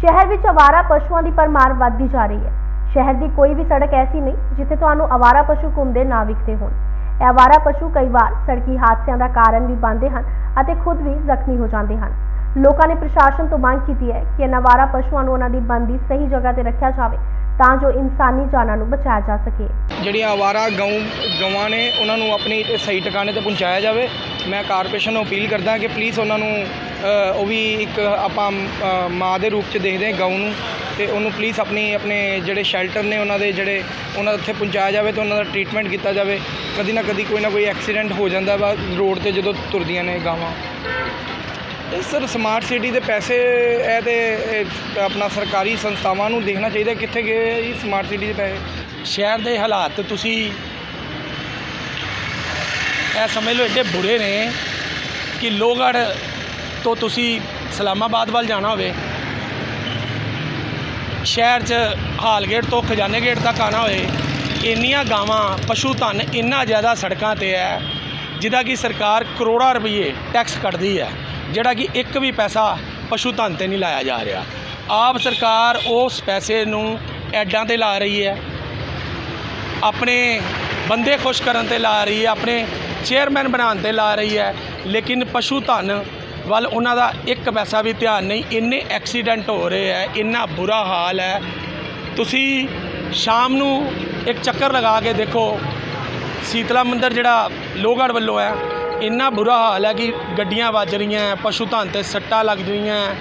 ਸ਼ਹਿਰ ਵਿੱਚ ਆਵਾਰਾ ਪਸ਼ੂਆਂ ਦੀ ਪਰਮਾਰ ਵੱਧਦੀ ਜਾ ਰਹੀ ਹੈ। ਸ਼ਹਿਰ ਦੀ ਕੋਈ ਵੀ ਸੜਕ ਐਸੀ ਨਹੀਂ, ਜਿੱਥੇ ਤੁਹਾਨੂੰ ਆਵਾਰਾ ਪਸ਼ੂ ਘੁੰਮਦੇ ਨਾ ਵਿਖਦੇ ਹੋਣ। ਇਹ ਆਵਾਰਾ ਪਸ਼ੂ ਕਈ ਵਾਰ ਸੜਕੀ ਹਾਦਸਿਆਂ ਦਾ ਕਾਰਨ ਵੀ ਬਣਦੇ ਹਨ ਅਤੇ ਖੁਦ ਵੀ ਜ਼ਖਮੀ ਹੋ ਜਾਂਦੇ ਹਨ। ਲੋਕਾਂ ਨੇ ਪ੍ਰਸ਼ਾਸਨ ਤੋਂ ਮੰਗ ਕੀਤੀ ਹੈ ਕਿ ਇਹਨਾਂ ਆਵਾਰਾ ਪਸ਼ੂਆਂ ਨੂੰ ਉਹਨਾਂ ਦੀ ਬੰਦੀ ਸਹੀ ਜਗ੍ਹਾ ਤੇ ਰੱਖਿਆ ਜਾਵੇ ਤਾਂ ਜੋ ਇਨਸਾਨੀ ਜਾਨਾਂ ਨੂੰ ਬਚਾਇਆ ਜਾ ਸਕੇ। ਜਿਹੜੀਆਂ ਆਵਾਰਾ ਗਊ, ਗਊਆਂ ਨੇ, ਉਹਨਾਂ ਨੂੰ ਆਪਣੀ ਸਹੀ ਟਿਕਾਣੇ ਤੇ ਪਹੁੰਚਾਇਆ ਜਾਵੇ। ਮੈਂ ਕਾਰਪੋਰੇਸ਼ਨ ਨੂੰ ਅਪੀਲ ਕਰਦਾ ਕਿ ਪਲੀਜ਼ ਉਹਨਾਂ ਨੂੰ ਉਹ ਵੀ ਇੱਕ ਆਪਾਂ ਮਾਂ ਦੇ ਰੂਪ ਚ ਦੇਖਦੇ ਹਾਂ ਗਊ ਨੂੰ। ਤੇ ਉਹਨੂੰ ਪਲੀਜ਼ ਆਪਣੀ, ਆਪਣੇ ਜਿਹੜੇ ਸ਼ੈਲਟਰ ਨੇ ਉਹਨਾਂ ਦੇ ਜਿਹੜੇ, ਉਹਨਾਂ ਉੱਥੇ ਪਹੁੰਚਾਇਆ ਜਾਵੇ ਤੇ ਉਹਨਾਂ ਦਾ ਟ੍ਰੀਟਮੈਂਟ ਕੀਤਾ ਜਾਵੇ। ਕਦੀ ਨਾ ਕਦੀ ਕੋਈ ਨਾ ਕੋਈ ਐਕਸੀਡੈਂਟ ਹੋ ਜਾਂਦਾ ਵਾ, ਰੋਡ ਤੇ ਜਦੋਂ ਤੁਰਦੀਆਂ ਨੇ ਗਾਵਾਂ। ਸਰ ਸਮਾਰਟ ਸਿਟੀ ਦੇ ਪੈਸੇ, ਇਹ ਤੇ ਆਪਣਾ ਸਰਕਾਰੀ ਸੰਸਥਾਵਾਂ ਨੂੰ ਦੇਖਣਾ ਚਾਹੀਦਾ ਕਿੱਥੇ ਗਏ ਇਹ ਸਮਾਰਟ ਸਿਟੀ ਦੇ ਪੈਸੇ? ਸ਼ਹਿਰ ਦੇ ਹਾਲਾਤ ਤੁਸੀਂ ਇਹ ਸਮਝ ਲਓ, ਏਡੇ ਬੁਰੇ ਨੇ ਕਿ ਲੋਹਗੜ੍ਹ ਤੋਂ ਤੁਸੀਂ ਸਲਾਮਾਬਾਦ ਵੱਲ ਜਾਣਾ ਹੋਵੇ। ਸ਼ਹਿਰ 'ਚ ਹਾਲਗੇਟ ਤੋਂ ਖਜ਼ਾਨੇ ਗੇਟ ਤੱਕ ਆਣਾ ਹੋਏ ਇੰਨੀਆਂ ਗਾਵਾਂ, ਪਸ਼ੂ ਧਨ ਇੰਨਾ ਜ਼ਿਆਦਾ ਸੜਕਾਂ ਤੇ ਹੈ, ਜਿਹਦਾ ਕਿ ਸਰਕਾਰ ਕਰੋੜਾਂ ਰੁਪਏ ਟੈਕਸ ਕੱਢਦੀ ਹੈ। ਜਿਹੜਾ ਕਿ ਇੱਕ ਵੀ ਪੈਸਾ ਪਸ਼ੂ ਧਨ ਤੇ ਨਹੀਂ ਲਾਇਆ ਜਾ ਰਿਹਾ। ਆਪ ਸਰਕਾਰ ਉਸ ਪੈਸੇ ਨੂੰ ਐਡਾਂ ਤੇ ਲਾ ਰਹੀ ਹੈ। ਆਪਣੇ ਬੰਦੇ ਖੁਸ਼ ਕਰਨ ਤੇ ਲਾ ਰਹੀ ਹੈ, ਆਪਣੇ ਚੇਅਰਮੈਨ ਬਣਾਉਣ ਤੇ ਲਾ ਰਹੀ ਹੈ। ਲੇਕਿਨ ਪਸ਼ੂ ਧਨ ਵੱਲ ਉਹਨਾਂ ਦਾ ਇੱਕ ਪੈਸਾ ਵੀ ਧਿਆਨ ਨਹੀਂ, ਇੰਨੇ ਐਕਸੀਡੈਂਟ ਹੋ ਰਹੇ ਹੈ, ਇੰਨਾ ਬੁਰਾ ਹਾਲ ਹੈ। ਤੁਸੀਂ ਸ਼ਾਮ ਨੂੰ ਇੱਕ ਚੱਕਰ ਲਗਾ ਕੇ ਦੇਖੋ, ਸੀਤਲਾ ਮੰਦਰ ਜਿਹੜਾ ਲੋਹਗੜ੍ਹ ਵੱਲੋਂ ਹੈ ਇੰਨਾ ਬੁਰਾ ਹਾਲ ਹੈ ਕਿ ਗੱਡੀਆਂ ਵੱਜ ਰਹੀਆਂ ਪਸ਼ੂ ਧਨ ਤੇ ਸੱਟਾਂ ਲੱਗ ਰਹੀਆਂ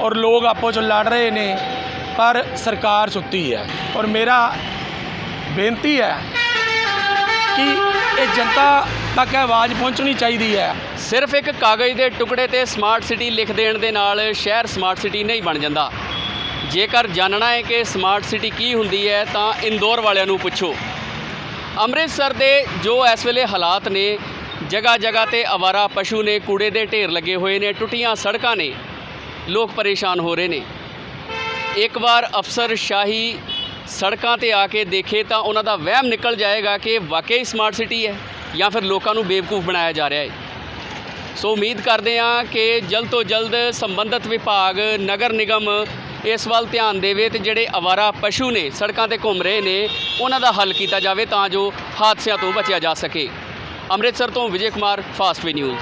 ਔਰ ਲੋਕ ਆਪੋ 'ਚ ਲੜ ਰਹੇ ਨੇ, ਪਰ ਸਰਕਾਰ ਸੁੱਤੀ ਹੈ। ਔਰ ਮੇਰਾ ਬੇਨਤੀ ਹੈ ਕਿ ਇਹ ਜਨਤਾ ਤੱਕ ਆਵਾਜ਼ ਪਹੁੰਚਣੀ ਚਾਹੀਦੀ ਹੈ। ਸਿਰਫ ਇੱਕ ਕਾਗਜ਼ ਦੇ ਟੁਕੜੇ ਤੇ ਸਮਾਰਟ ਸਿਟੀ ਲਿਖ ਦੇਣ ਦੇ ਨਾਲ ਸ਼ਹਿਰ ਸਮਾਰਟ ਸਿਟੀ ਨਹੀਂ ਬਣ ਜਾਂਦਾ। ਜੇਕਰ ਜਾਣਨਾ ਹੈ ਕਿ ਸਮਾਰਟ ਸਿਟੀ ਕੀ ਹੁੰਦੀ ਹੈ, ਤਾਂ ਇੰਦੌਰ ਵਾਲਿਆਂ ਨੂੰ ਪੁੱਛੋ। ਅੰਮ੍ਰਿਤਸਰ ਦੇ ਜੋ ਇਸ ਵੇਲੇ ਹਾਲਾਤ ਨੇ ਜਗ੍ਹਾ ਜਗ੍ਹਾ ਤੇ ਅਵਾਰਾ ਪਸ਼ੂ ਨੇ ਕੂੜੇ ਦੇ ਢੇਰ ਲੱਗੇ ਹੋਏ ਨੇ, ਟੁੱਟੀਆਂ ਸੜਕਾਂ ਨੇ। ਲੋਕ ਪਰੇਸ਼ਾਨ ਹੋ ਰਹੇ ਨੇ। ਇੱਕ ਵਾਰ ਅਫਸਰ ਸ਼ਾਹੀ ਸੜਕਾਂ ਤੇ ਆ ਕੇ ਦੇਖੇ ਤਾਂ ਉਹਨਾਂ ਦਾ ਵਹਿਮ ਨਿਕਲ ਜਾਏਗਾ ਕਿ ਵਾਕਈ ਸਮਾਰਟ ਸਿਟੀ ਹੈ ਜਾਂ ਫਿਰ ਲੋਕਾਂ ਨੂੰ ਬੇਵਕੂਫ ਬਣਾਇਆ ਜਾ ਰਿਹਾ ਹੈ। ਸੋ ਉਮੀਦ ਕਰਦੇ ਹਾਂ ਕਿ ਜਲਦ ਤੋਂ ਜਲਦ ਸੰਬੰਧਿਤ ਵਿਭਾਗ, ਨਗਰ ਨਿਗਮ ਇਸ ਵੱਲ ਧਿਆਨ ਦੇਵੇ ਤੇ ਜਿਹੜੇ ਅਵਾਰਾ ਪਸ਼ੂ ਨੇ ਸੜਕਾਂ ਤੇ ਘੁੰਮ ਰਹੇ ਨੇ, ਉਹਨਾਂ ਦਾ ਹੱਲ ਕੀਤਾ ਜਾਵੇ ਤਾਂ ਜੋ ਹਾਦਸਿਆਂ ਤੋਂ ਬਚਿਆ ਜਾ ਸਕੇ। ਅੰਮ੍ਰਿਤਸਰ ਤੋਂ Vijay Kumar fast V news.